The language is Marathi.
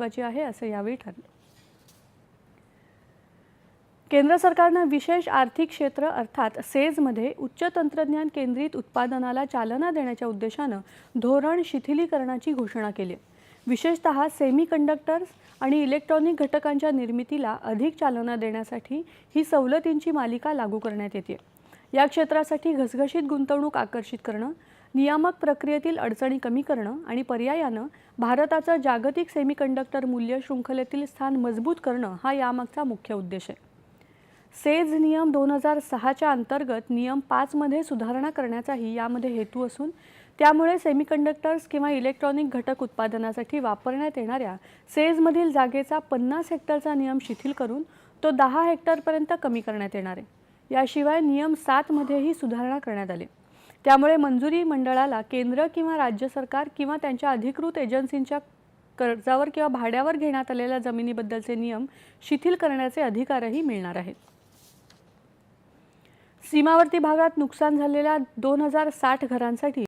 महत्त्वाची आहे असं यावेळी ठरलं. केंद्र सरकारनं विशेष आर्थिक क्षेत्र अर्थात सेजमध्ये उच्च तंत्रज्ञान केंद्रित उत्पादनाला चालना देण्याच्या उद्देशानं धोरण शिथिलीकरणाची घोषणा केली. आहे विशेषतः सेमी कंडक्टर्स आणि इलेक्ट्रॉनिक घटकांच्या निर्मितीला अधिक चालना देण्यासाठी ही सवलतींची मालिका लागू करण्यात येते या क्षेत्रासाठी घसघशीत गुंतवणूक आकर्षित करणं नियामक प्रक्रियेतील अडचणी कमी करणं आणि पर्यायानं भारताचं जागतिक सेमीकंडक्टर मूल्य शृंखलेतील स्थान मजबूत करणं हा यामागचा मुख्य उद्देश आहे. सेज नियम दोन हजार सहाच्या अंतर्गत नियम पाचमध्ये सुधारणा करण्याचाही यामध्ये हेतू असून त्यामुळे सेमीकंडक्टर्स किंवा इलेक्ट्रॉनिक घटक उत्पादनासाठी वापरण्यात येणाऱ्या सेजमधील जागेचा पन्नास हेक्टरचा नियम शिथिल करून तो दहा हेक्टरपर्यंत कमी करण्यात येणार आहे. याशिवाय नियम सातमध्येही सुधारणा करण्यात आली. त्यामुळे मंजुरी मंडळाला केंद्र किंवा राज्य सरकार किंवा त्यांच्या अधिकृत एजन्सींच्या कर्जावर किंवा भाड्यावर घेण्यात आलेल्या जमिनीबद्दलचे नियम शिथिल करण्याचे अधिकारही मिळणार आहेत. सीमावर्ती भागात नुकसान झालेल्या दोन हजार साठ घरांसाठी